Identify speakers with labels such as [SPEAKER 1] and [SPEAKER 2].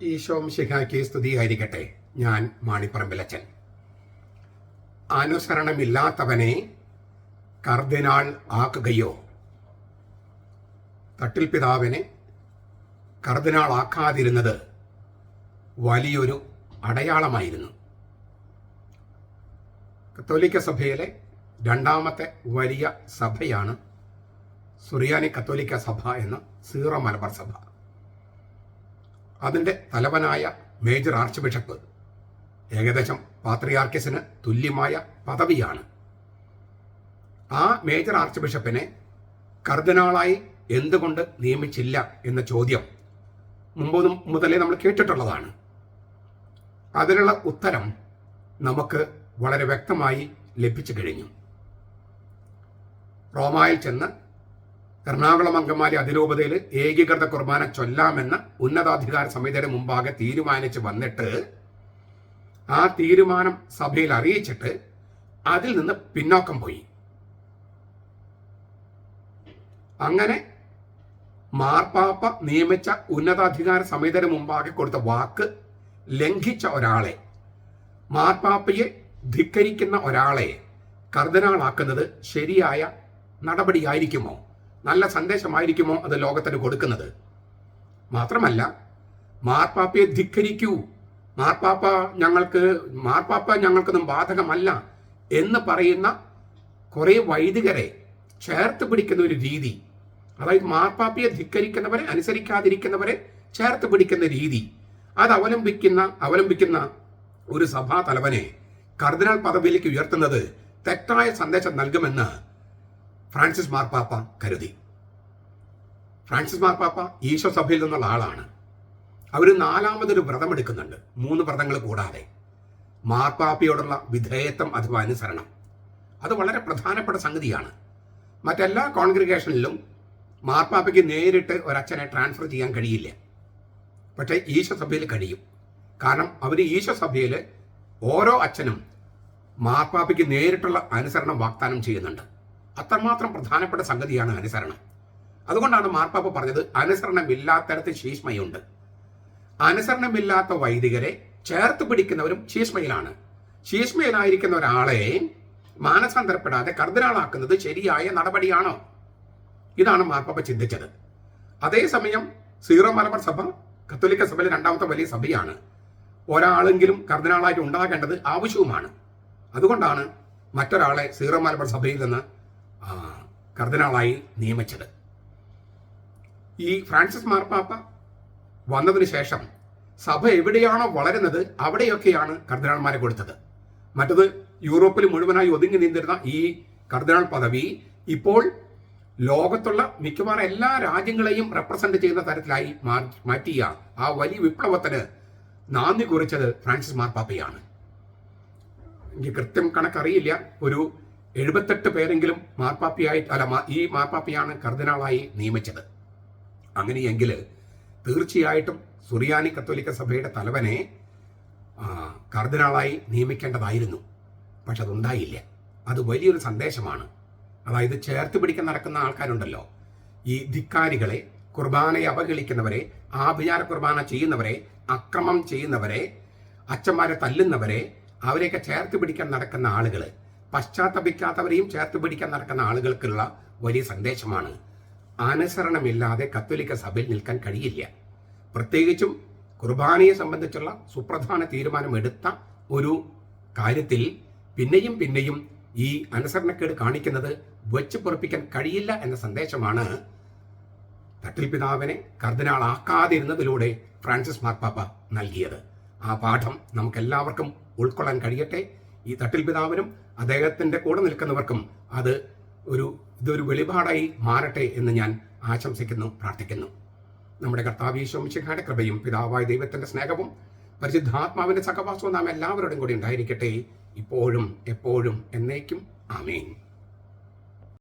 [SPEAKER 1] ഈശോം ശിഖായ്ക്ക് സ്തുതിയായിരിക്കട്ടെ ഞാൻ മാണിപ്പറമ്പിലച്ചൻ. അനുസരണമില്ലാത്തവനെ കർദിനാൾ ആക്കുകയോ? തട്ടിൽ പിതാവിനെ കർദിനാൾ ആക്കാതിരുന്നത് വലിയൊരു അടയാളമായിരുന്നു. കത്തോലിക്ക സഭയിലെ രണ്ടാമത്തെ വലിയ സഭയാണ് സുറിയാനി കത്തോലിക്ക സഭ എന്ന സീറോ മലബാർ സഭ. അതിന്റെ തലവനായ മേജർ ആർച്ച് ബിഷപ്പ് ഏകദേശം പാത്രിയാർക്കിസിന് തുല്യമായ പദവിയാണ്. ആ മേജർ ആർച്ച് ബിഷപ്പിനെ കർദിനാളായി എന്തുകൊണ്ട് നിയമിച്ചില്ല എന്ന ചോദ്യം മുമ്പ് മുതലേ നമ്മൾ കേട്ടിട്ടുള്ളതാണ്. അതിനുള്ള ഉത്തരം നമുക്ക് വളരെ വ്യക്തമായി ലഭിച്ചു കഴിഞ്ഞു. റോമായിൽ ചെന്ന് എറണാകുളം അങ്കമാലി അതിരൂപതയിൽ ഏകീകൃത കുർബാന ചൊല്ലാമെന്ന ഉന്നതാധികാര സമിതിയുടെ മുമ്പാകെ തീരുമാനിച്ച് വന്നിട്ട് ആ തീരുമാനം സഭയിൽ അറിയിച്ചിട്ട് അതിൽ നിന്ന് പിന്നോക്കം പോയി. അങ്ങനെ മാർപ്പാപ്പ നിയമിച്ച ഉന്നതാധികാര സമിതിയുടെ മുമ്പാകെ കൊടുത്ത വാക്ക് ലംഘിച്ച ഒരാളെ മാർപ്പാപ്പയെ ധിക്കരിക്കുന്ന ഒരാളെ കർദിനാളാക്കുന്നത് ശരിയായ നടപടിയായിരിക്കുമോ? നല്ല സന്ദേശമായിരിക്കുമോ അത് ലോകത്തിന് കൊടുക്കുന്നത്? മാത്രമല്ല മാർപ്പാപ്പയെ ധിക്കരിക്കൂ. മാർപ്പാപ്പ ഞങ്ങൾക്ക് മാർപ്പാപ്പ ഞങ്ങൾക്കൊന്നും ബാധകമല്ല എന്ന് പറയുന്ന കുറേ വൈദികരെ ചേർത്ത് പിടിക്കുന്ന ഒരു രീതി. അതായത് മാർപ്പാപ്പയെ ധിക്കരിക്കുന്നവരെ അനുസരിക്കാതിരിക്കുന്നവരെ ചേർത്ത് പിടിക്കുന്ന രീതി. അത് അവലംബിക്കുന്ന അവലംബിക്കുന്ന ഒരു സഭാ തലവനെ കർദിനാൾ പദവിയിലേക്ക് ഉയർത്തുന്നത് തെറ്റായ സന്ദേശം നൽകുമെന്ന് ഫ്രാൻസിസ് മാർപ്പാപ്പ കരുതി. ഫ്രാൻസിസ് മാർപ്പാപ്പ ഈശോ സഭയിൽ നിന്നുള്ള ആളാണ്. അവർ നാലാമതൊരു വ്രതമെടുക്കുന്നുണ്ട്. മൂന്ന് വ്രതങ്ങൾ കൂടാതെ. മാർപ്പാപ്പയോടുള്ള വിധേയത്വം അഥവാ അനുസരണം. അത് വളരെ പ്രധാനപ്പെട്ട സംഗതിയാണ്. മറ്റെല്ലാ കോൺഗ്രിഗേഷനിലും മാർപ്പാപ്പയ്ക്ക് നേരിട്ട് ഒരച്ഛനെ ട്രാൻസ്ഫർ ചെയ്യാൻ കഴിയില്ല. പക്ഷേ ഈശോ സഭയിൽ കഴിയും. കാരണം അവർ ഈശോ സഭയിൽ ഓരോ അച്ഛനും മാർപ്പാപ്പയ്ക്ക് നേരിട്ടുള്ള അനുസരണം വാഗ്ദാനം ചെയ്യുന്നുണ്ട്. അത്രമാത്രം പ്രധാനപ്പെട്ട സംഗതിയാണ് അനുസരണം. അതുകൊണ്ടാണ് മാർപ്പാപ്പ പറഞ്ഞത് അനുസരണമില്ലാത്തടത്ത് ശീഷ്മയുണ്ട്. അനുസരണമില്ലാത്ത വൈദികരെ ചേർത്ത് പിടിക്കുന്നവരും ശീഷ്മയിലാണ്. ശീഷ്മയിലായിരിക്കുന്ന ഒരാളെ മാനസാന്തരപ്പെടാതെ കർദിനാളാക്കുന്നത് ശരിയായ നടപടിയാണോ? ഇതാണ് മാർപ്പാപ്പ ചിന്തിച്ചത്. അതേസമയം സീറോ മലബാർ സഭ കത്തോലിക്ക സഭയിലെ രണ്ടാമത്തെ വലിയ സഭയാണ്. ഒരാളെങ്കിലും കർദിനാളായിട്ട് ഉണ്ടാകേണ്ടത് ആവശ്യവുമാണ്. അതുകൊണ്ടാണ് മറ്റൊരാളെ സീറോ മലബാർ സഭയിൽ നിന്ന് കർദിനാളായി നിയമിച്ചത്. ഈ ഫ്രാൻസിസ് മാർപ്പാപ്പ വന്നതിന് ശേഷം സഭ എവിടെയാണോ വളരുന്നത് അവിടെയൊക്കെയാണ് കർദിനാൾമാരെ കൊടുത്തത്. മറ്റത് യൂറോപ്പിൽ മുഴുവനായി ഒതുങ്ങി നിന്നിരുന്ന ഈ കർദിനാൾ പദവി ഇപ്പോൾ ലോകത്തുള്ള മിക്കവാറും എല്ലാ രാജ്യങ്ങളെയും റെപ്രസെന്റ് ചെയ്യുന്ന തരത്തിലായി മാറ്റിയ ആ വലിയ വിപ്ലവത്തിന് നാന്ദി കുറിച്ചത് ഫ്രാൻസിസ് മാർപ്പാപ്പയാണ്. എനിക്ക് കൃത്യം കണക്കറിയില്ല. ഒരു എഴുപത്തെട്ട് പേരെങ്കിലും മാർപ്പാപ്പിയായി അല്ല ഈ മാർപ്പാപ്പിയാണ് കർദിനാളായി നിയമിച്ചത്. അങ്ങനെയെങ്കിൽ തീർച്ചയായിട്ടും സുറിയാനി കത്തോലിക്ക സഭയുടെ തലവനെ കർദിനാളായി നിയമിക്കേണ്ടതായിരുന്നു. പക്ഷെ അതുണ്ടായില്ല. അത് വലിയൊരു സന്ദേശമാണ്. അതായത് ചേർത്ത് പിടിക്കാൻ നടക്കുന്ന ആൾക്കാരുണ്ടല്ലോ. ഈ ധിക്കാരികളെ കുർബാനയെ അവഹേളിക്കുന്നവരെ ആഭിചാര കുർബാന ചെയ്യുന്നവരെ അക്രമം ചെയ്യുന്നവരെ അച്ഛന്മാരെ തല്ലുന്നവരെ അവരെയൊക്കെ ചേർത്ത് പിടിക്കാൻ നടക്കുന്ന ആളുകൾ പശ്ചാത്തപിക്കാത്തവരെയും ചേർത്ത് പിടിക്കാൻ നടക്കുന്ന ആളുകൾക്കുള്ള വലിയ സന്ദേശമാണ്. അനുസരണമില്ലാതെ കത്തോലിക്ക സഭയിൽ നിൽക്കാൻ കഴിയില്ല. പ്രത്യേകിച്ചും കുർബാനയെ സംബന്ധിച്ചുള്ള സുപ്രധാന തീരുമാനമെടുത്ത ഒരു കാര്യത്തിൽ പിന്നെയും പിന്നെയും ഈ അനുസരണക്കേട് കാണിക്കുന്നത് വെച്ച് പൊറപ്പിക്കാൻ കഴിയില്ല എന്ന സന്ദേശമാണ് തട്ടിൽ പിതാവിനെ കർദിനാളാക്കാതിരുന്നതിലൂടെ ഫ്രാൻസിസ് മാർപ്പാപ്പ നൽകിയത്. ആ പാഠം നമുക്കെല്ലാവർക്കും ഉൾക്കൊള്ളാൻ കഴിയട്ടെ. ഈ തട്ടിൽ പിതാവിനും അദ്ദേഹത്തിന്റെ കൂടെ നിൽക്കുന്നവർക്കും അത് ഒരു ഇതൊരു വെളിപാടായി മാറട്ടെ എന്ന് ഞാൻ ആശംസിക്കുന്നു പ്രാർത്ഥിക്കുന്നു. നമ്മുടെ കർത്താവീശ്വംശിഖാന്റെ കൃപയും പിതാവായ ദൈവത്തിന്റെ സ്നേഹവും പരിശുദ്ധാത്മാവിന്റെ സഹവാസവും നാം എല്ലാവരോടും കൂടി ഉണ്ടായിരിക്കട്ടെ. ഇപ്പോഴും എപ്പോഴും എന്നേക്കും. ആമേൻ.